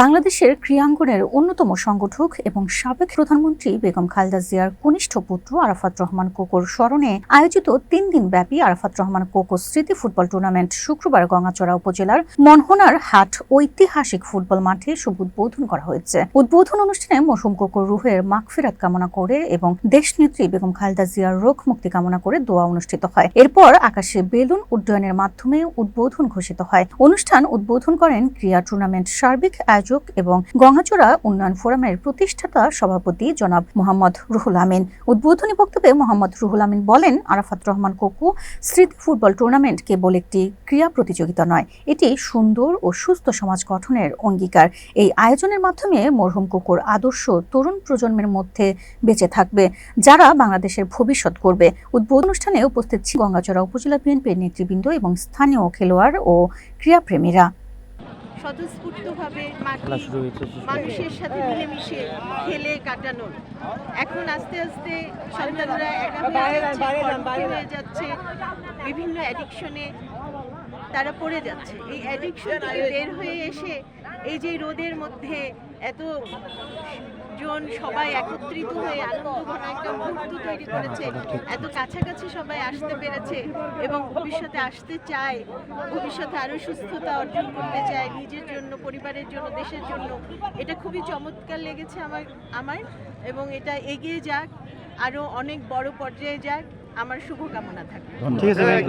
বাংলাদেশের ক্রীড়াঙ্গনের অন্যতম সংগঠক এবং সাবেক প্রধানমন্ত্রী বেগম খালেদা জিয়ার কনিষ্ঠ পুত্র আরাফাত রহমান কোকোর স্মরণে আয়োজিত তিন দিন ব্যাপী আরাফাত রহমান কোকো স্মৃতি ফুটবল টুর্নামেন্ট শুক্রবার গঙ্গাচড়া উপজেলার মনহনার হাট ঐতিহাসিক ফুটবল মাঠে শুভ উদ্বোধন করা হয়েছে। উদ্বোধন অনুষ্ঠানে মৌসুম কোকোর রুহের মাগফিরাত কামনা করে এবং দেশনেত্রী বেগম খালেদা জিয়ার রোগ মুক্তি কামনা করে দোয়া অনুষ্ঠিত হয়। এরপর আকাশে বেলুন উড্ডয়নের মাধ্যমে উদ্বোধন ঘোষিত হয়। অনুষ্ঠান উদ্বোধন করেন ক্রীড়া টুর্নামেন্ট সার্বিক আয়োজক এবং গঙ্গাচড়া উন্নয়ন ফোরামের প্রতিষ্ঠাতা সভাপতি জনাব মোহাম্মদ রুহুল আমিন। উদ্বোধনী বক্তব্যে মোহাম্মদ রুহুল আমিন বলেন, আরাফাত রহমান কোকু স্মৃতি ফুটবল টুর্নামেন্ট কেবল একটি ক্রীড়া প্রতিযোগিতা নয়, এটি সুন্দর ও সুস্থ সমাজ গঠনের অঙ্গীকার। এই আয়োজনের মাধ্যমে মরহুম কুকুর আদর্শ তরুণ প্রজন্মের মধ্যে বেঁচে থাকবে, যারা বাংলাদেশের ভবিষ্যৎ করবে উদ্বোধন অনুষ্ঠানে উপস্থিত গঙ্গাচড়া উপজেলা বিএনপির নেতৃবৃন্দ এবং স্থানীয় খেলোয়াড় ও ক্রীড়াপ্রেমীরা। স্বতঃস্ফূর্তভাবে। মানুষের সাথে মিলেমিশে খেলে কাটানোর। এখন আস্তে আস্তে সন্তানরা একা হয়ে যাচ্ছে হয়ে যাচ্ছে বিভিন্ন অ্যাডিকশনে তারা পড়ে যাচ্ছে। এই অ্যাডিকশন থেকে বের হয়ে এসে এই যে রোদের মধ্যে এত জন সবাই একত্রিত হয়ে আনন্দ ঘন একটা মুহূর্ত তৈরি করেছে এত কাছাকাছি সবাই আসতে পেরেছে এবং ভবিষ্যতে আসতে চায় ভবিষ্যতে আরও সুস্থতা অর্জন করতে চায় নিজের জন্য পরিবারের জন্য দেশের জন্য এটা খুবই চমৎকার লেগেছে আমার আমার এবং এটা এগিয়ে যাক আরও অনেক বড় পর্যায়ে যাক আমার শুভকামনা থাকবে ঠিক আছে ভাই।